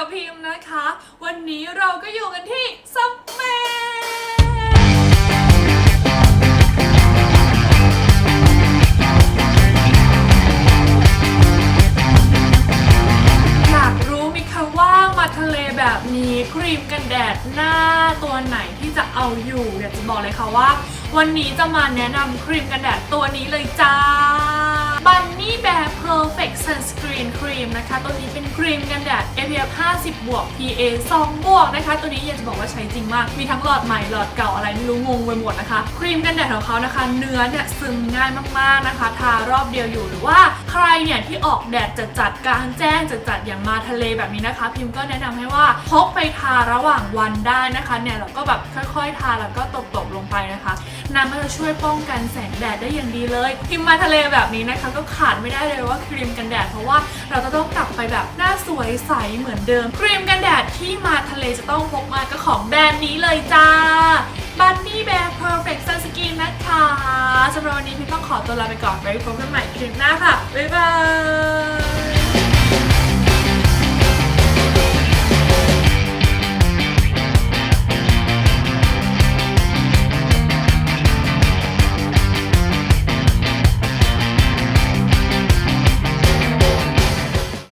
กับพิมพ์นะคะ วันนี้เราก็อยู่กันที่ซัมเมอยากรู้ไหมคะว่ามาทะเลแบบนี้ครีมกันแดดหน้าตัวไหนที่จะเอาอยู่อยากจะบอกเลยค่ะว่า วันนี้จะมาแนะนำครีมกันแดดตัวนี้เลยจ้า Perfect Sunscreen Cream นะคะ ตัวนี้เป็นครีมกันแดด SPF 50 บวก PA 2 บวกนะคะ ตัวนี้อยากจะบอกว่าใช้จริงมาก มีทั้งหลอดใหม่หลอดเก่าอะไรไม่รู้งงไปหมดนะคะ ครีมกันแดดของเขานะคะ เนื้อเนี่ยซึมง่ายมากๆนะคะ ทารอบเดียวอยู่หรือว่าใครเนี่ยที่ออกแดดจัดจัดกลางแจ้งจัดจัดอย่างมาทะเลแบบนี้นะคะ พิมพ์ก็แนะนำให้ว่าพก ไปทาระหว่างวันได้นะคะเนี่ยเราก็แบบค่อยๆ ทาแล้วก็ตบๆลงไปนะคะน้ำมันจะช่วยป้องกันแสงแดดได้อย่างดีเลยพิมมาทะเลแบบนี้นะคะ ก็ขาดไม่ได้เลยว่าครีมกันแดดเพราะว่าเราจะต้องกลับไปแบบหน้าสวยใสเหมือนเดิม ครีมกันแดดที่มาทะเลจะต้องพกมาก็ของแบรนด์นี้เลยจ้า Bunny Bear Perfect Sunscreen นะคะสำหรับวันนี้พิมต้องขอตัวลาไปก่อนไว้พบกันใหม่คลิปหน้าค่ะบ๊ายบาย